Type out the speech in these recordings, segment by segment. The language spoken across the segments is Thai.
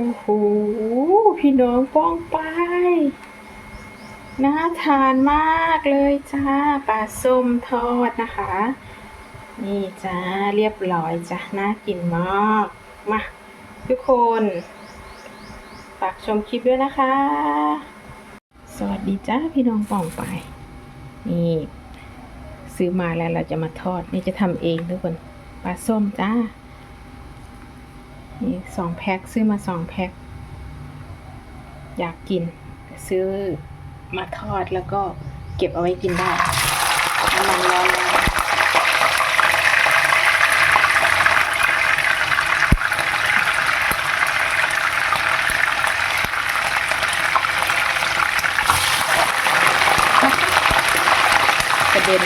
อ้โห พี่น้องป้องไปน่าทานมากเลยจ้าปลาส้มทอดนะคะ นี่จ้าเรียบร้อยจ้ะน่ากินมาก มาทุกคนฝากชมคลิปด้วยนะคะ สวัสดีจ้าพี่น้องป้องไป นี่ซื้อมาแล้วเราจะมาทอด นี่จะทำเองทุกคนปลาส้มจ้า นี่สองแพ็คซื้อมาสองแพ็คอยากกิน ซื้อมาทอดแล้วก็เก็บเอาไว้กินได้น้ำมันร้อนกระเด็น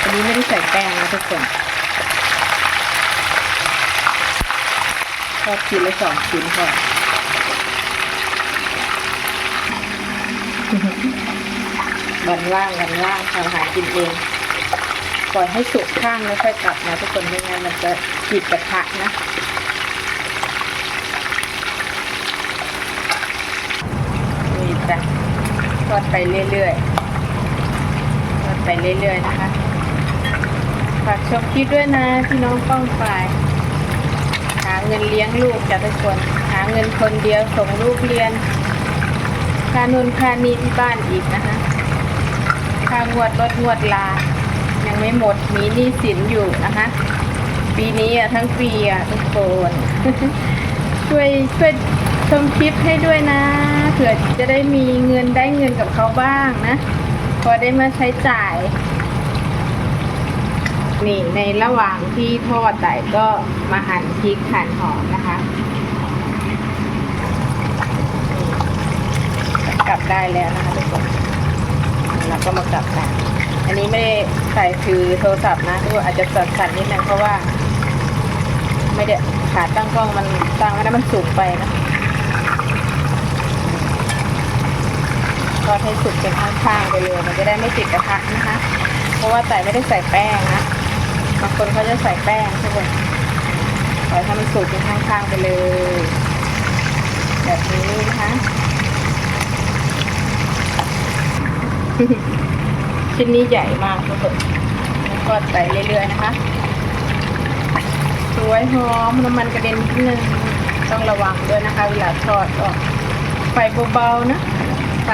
อันนี้ไม่ได้ใส่แป้งนะทุกคน ทอดชิ้นละสองชิ้นก่อนวันว่างวันว่างทำอาหารกินเองปล่อยให้สุกข้างแล้วค่อยกลับนะทุกคนไม่งั้นมันจะติดกระทะนะนี่จ้ะทอดไปเรื่อยๆทอดไปเรื่อยๆนะคะฝากชมคลิปด้วยนะพี่น้องป้องฝ่าย เงินเลี้ยงลูกจ้ะทุกคน หาเงินคนเดียวส่งลูกเรียนค่านุนค่านี้ที่บ้านอีกนะคะค่างวดรถงวดลา ยังไม่หมดมีหนี้สินอยู่นะคะ ปีนี้อะทั้งปีอะทุกคนช่วยช่วยชมคลิปให้ด้วยนะเผื่อจะได้มีเงินได้เงินกับเขาบ้างนะพอได้มาใช้จ่าย นี่ในระหว่างที่ทอดไก่ก็มาหั่นพริกหั่นหอมนะคะกลับได้แล้วนะคะทุกคนแล้วก็มากลับกันอันนี้ไม่ได้ใส่ถือโทรศัพท์นะทุกคนอาจจะสั่นๆนิดนึงเพราะว่า ไม่ได้ขาตั้งกล้องมันตั้งไว้แล้วมันสูงไปนะทอดให้สุกเป็นข้างๆไปเลย มันจะได้ไม่ติดกระทะนะคะ เพราะว่าใส่ไม่ได้ใส่แป้งนะ บางคนเขาจะใส่แป้งทุกคนปล่อยให้มันสุกเป็นข้างๆไปเลย แบบนี้นะคะชิ้นนี้ใหญ่มากทุกคนทอดไปเรื่อยๆนะคะ สวยหอมน้ำมันกระเด็นนิดนึงต้องระวังด้วยนะคะ เวลาทอดก็ไฟเบาๆนะไฟ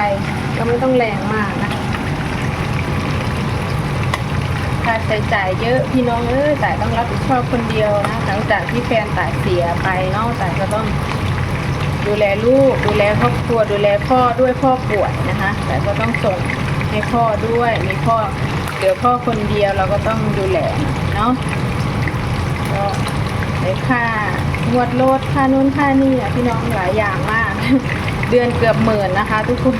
ก็ไม่ต้องแรงมากนะค่าใช้จ่ายเยอะพี่น้องเอ้ยแต่ต้องรับผิดชอบคนเดียวนะหลังจากที่แฟนแตายเสียไปเนาะแต่ก็ต้องดูแลลูกดูแลครอบครัวดูแลพ่อด้วยพ่อป่วยนะคะ แต่ก็ต้องส่งให้พ่อด้วยมีพ่อเหลือพ่อคนเดียวเราก็ต้องดูแลเนาะก็ในค่างวดรถค่านู้นค่านี่อะพี่น้องหลายอย่างมาก เดือนเกือบหมื่นนะคะ ทุกคน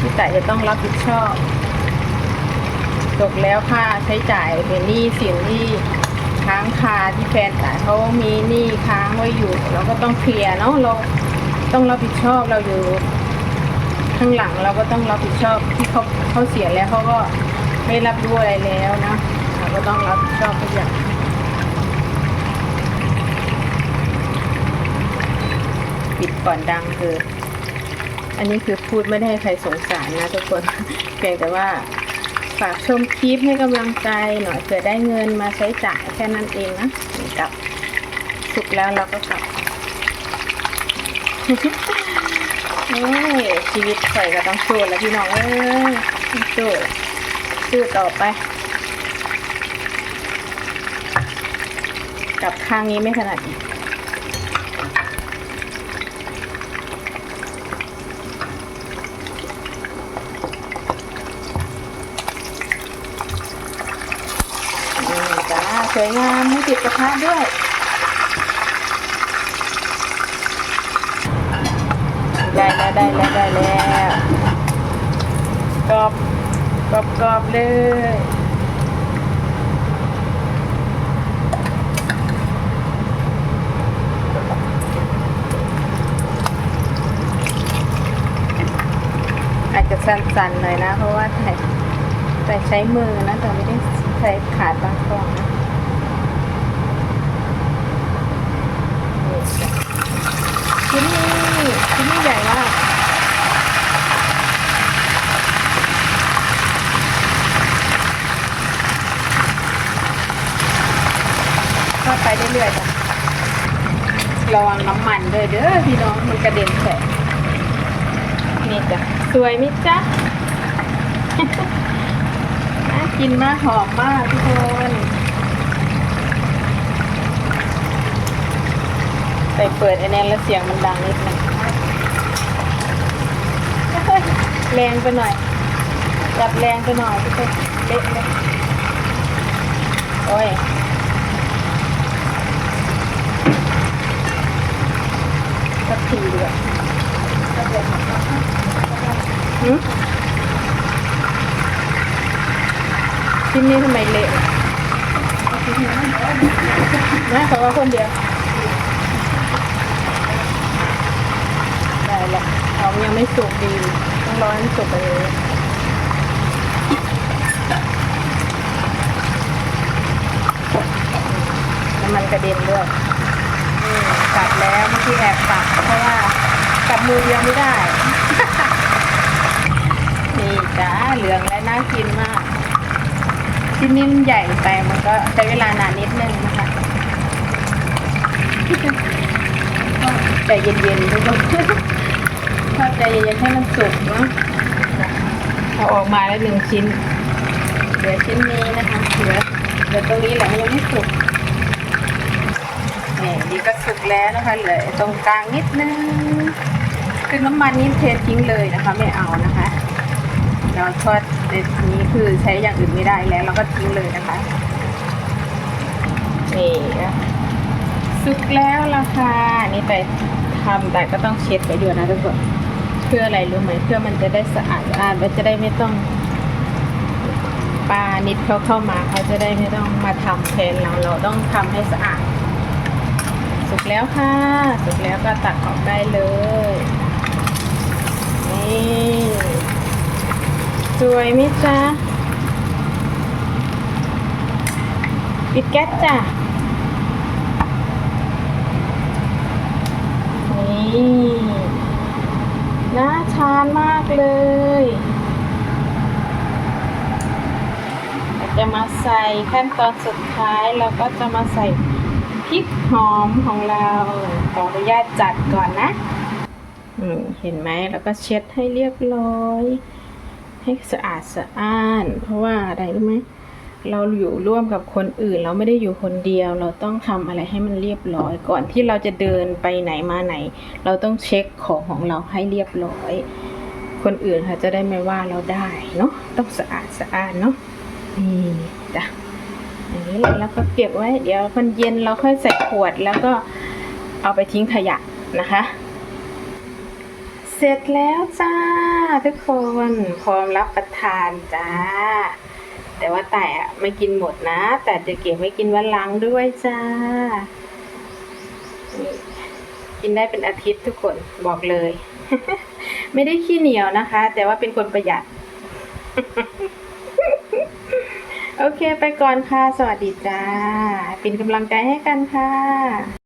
ที่แต่จะต้องรับผิดชอบ จบแล้วค่าใช้จ่ายเป็นหนี้สินที่ค้างคาที่แฟนจ่ายเขามีหนี้ค้างไว้อยู่ เราก็ต้องเคลียร์เนาะเราต้องรับผิดชอบเราอยู่ ข้างหลังเราก็ต้องรับผิดชอบที่เขาเขาเสียแล้วเขาก็ไม่รับรู้อะไรแล้วนะเราก็ต้องรับผิดชอบทุกอย่างปิดก่อนดังคือ อันนี้คือพูดไม่ได้ให้ใครสงสารนะทุกคนเพียงแต่ว่า ฝากชมคลิปให้กำลังใจหน่อยเผื่อได้เงินมาใช้จ่ายแค่นั้นเองนะกลับสุกแล้วเราก็กลับเอ้ยชีวิตใส่ก็ต้องสู้แล้วพี่น้องเอ้ยสู้สู้ต่อไป กับข้างนี้ไม่ถนัดอีก นี่จ้า สวยงามไม่ติดกระทะด้วยได้แล้วได้แล้วได้แล้วกรอบกรอบกรอบเลยอาจจะสั่นๆหน่อยนะ เพราะว่าแต่แต่ใช้มือนะแต่ไม่ได้ใช้ขาตั้งกล้องนะ ทอดไปเรื่อยๆจ้ะระวังน้ำมันด้วยเด้อพี่น้องมันกระเด็นแฉะนี่จ้ะสวยไหมจ๊ะน่ากินมากหอมมากทุกคนไปเปิดไอ้แนนแล้วเสียงมันดังนิดนึงแรงไปหน่อยจับแรงไปหน่อยทุกคนเละเลยโอ้ย สักทีดีกว่าหืมชิ้นนี้ทำไมเละนะขอว่าคนเดียวได้ละหอมยังไม่สุกดี ต้องรอให้มันสุกไปเลยน้ำมันกระเด็นด้วย ตัดแล้วเมื่อกี้แอบตักเพราะว่ากัดมือเดียวไม่ได้ นี่จ้าเหลืองและน่ากินมาก ชิ้นนี้มันใหญ่ไปมันก็ใช้เวลานานนิดนึงนะคะใจเย็นๆทุกคนทอดใจเย็นๆให้มันสุกนะเอาออกมาแล้วหนึ่งชิ้น เหลือชิ้นนี้นะคะ เหลือเหลือตรงนี้แหละยังไม่สุก นี่นี่ก็สุกแล้วนะคะเหลือตรงกลางนิดนึงคือน้ำมันนี่เททิ้งเลยนะคะ ไม่เอานะคะเราทอดในนี้คือใช้อย่างอื่นไม่ได้แล้ว เราก็ทิ้งเลยนะคะนี่สุกแล้วละค่ะนี่แต่ทำแต่ก็ต้องเช็ดไว้ด้วยนะทุกคนเพื่ออะไรรู้ไหมเพื่อมันจะได้สะอาดสะอาดและจะได้ไม่ต้องปลานิดเขาเข้ามาเขาจะได้ไม่ต้องมาทำแทนเราเราต้องทำให้สะอาด กแล้วค่ะสุกแล้วก็ตักออกได้เลย นี่ สวยไหมจ๊ะปิดแก๊สจ้ะ นี่น่าทานมากเลยจะมาใส่ขั้นตอนสุดท้ายเราก็จะมาใส่ พริกหอมของเราขออนุญาตจัดก่อนนะเห็นไหมแล้วก็เช็ดให้เรียบร้อย ให้สะอาดสะอ้าน เพราะว่าอะไรรู้ไหมเราอยู่ร่วมกับคนอื่น เราไม่ได้อยู่คนเดียว เราต้องทำอะไรให้มันเรียบร้อย ก่อนที่เราจะเดินไปไหนมาไหน เราต้องเช็คของของเราให้เรียบร้อย คนอื่นเขาจะได้ไม่ว่าเราได้เนาะต้องสะอาดสะอ้าดเนาะนี่จ้ะ อย่างนี้แหละแล้วก็เก็บไว้ เดี๋ยวมันเย็นเราค่อยใส่ขวดแล้วก็เอาไปทิ้งขยะนะคะ เสร็จแล้วจ้าทุกคนพร้อมรับประทานจ้า แต่ว่าแต่อะไม่กินหมดนะ แต่จะเก็บไว้กินวันหลังด้วยจ้า กินได้เป็นอาทิตย์ทุกคนบอกเลย ไม่ได้ขี้เหนียวนะคะ แต่ว่าเป็นคนประหยัด โอเคไปก่อนค่ะ สวัสดีจ้า เป็นกำลังใจให้กันค่ะ